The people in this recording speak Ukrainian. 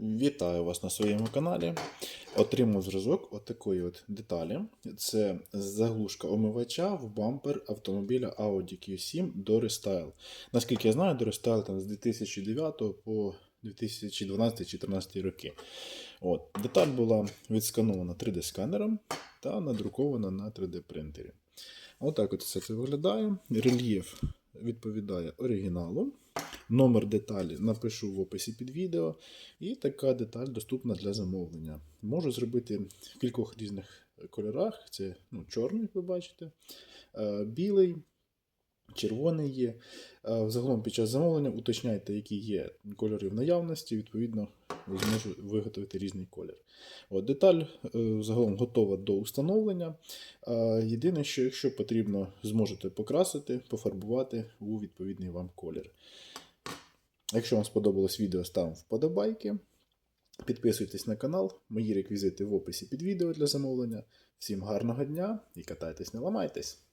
Вітаю вас на своєму каналі. Отримав зразок отакої от деталі. Це заглушка омивача в бампер автомобіля Audi Q7 до Restyle. Наскільки я знаю, до Restyle там з 2009 по 2012-2014 роки. От. Деталь була відсканована 3D-сканером та надрукована на 3D-принтері. Отак от все це виглядає. Рельєф відповідає оригіналу. Номер деталі напишу в описі під відео. І така деталь доступна для замовлення. Можу зробити в кількох різних кольорах. Це ну, чорний, як ви бачите, е, білий, червоний є. Е, Взагалом під час замовлення уточняйте, які є кольори в наявності, відповідно, зможу виготовити різний колір. От, деталь е, загалом готова до установлення. Єдине, що якщо потрібно, зможете покрасити, пофарбувати у відповідний вам колір. Якщо вам сподобалось відео, ставимо вподобайки. Підписуйтесь на канал, мої реквізити в описі під відео для замовлення. Всім гарного дня і катайтесь, не ламайтесь!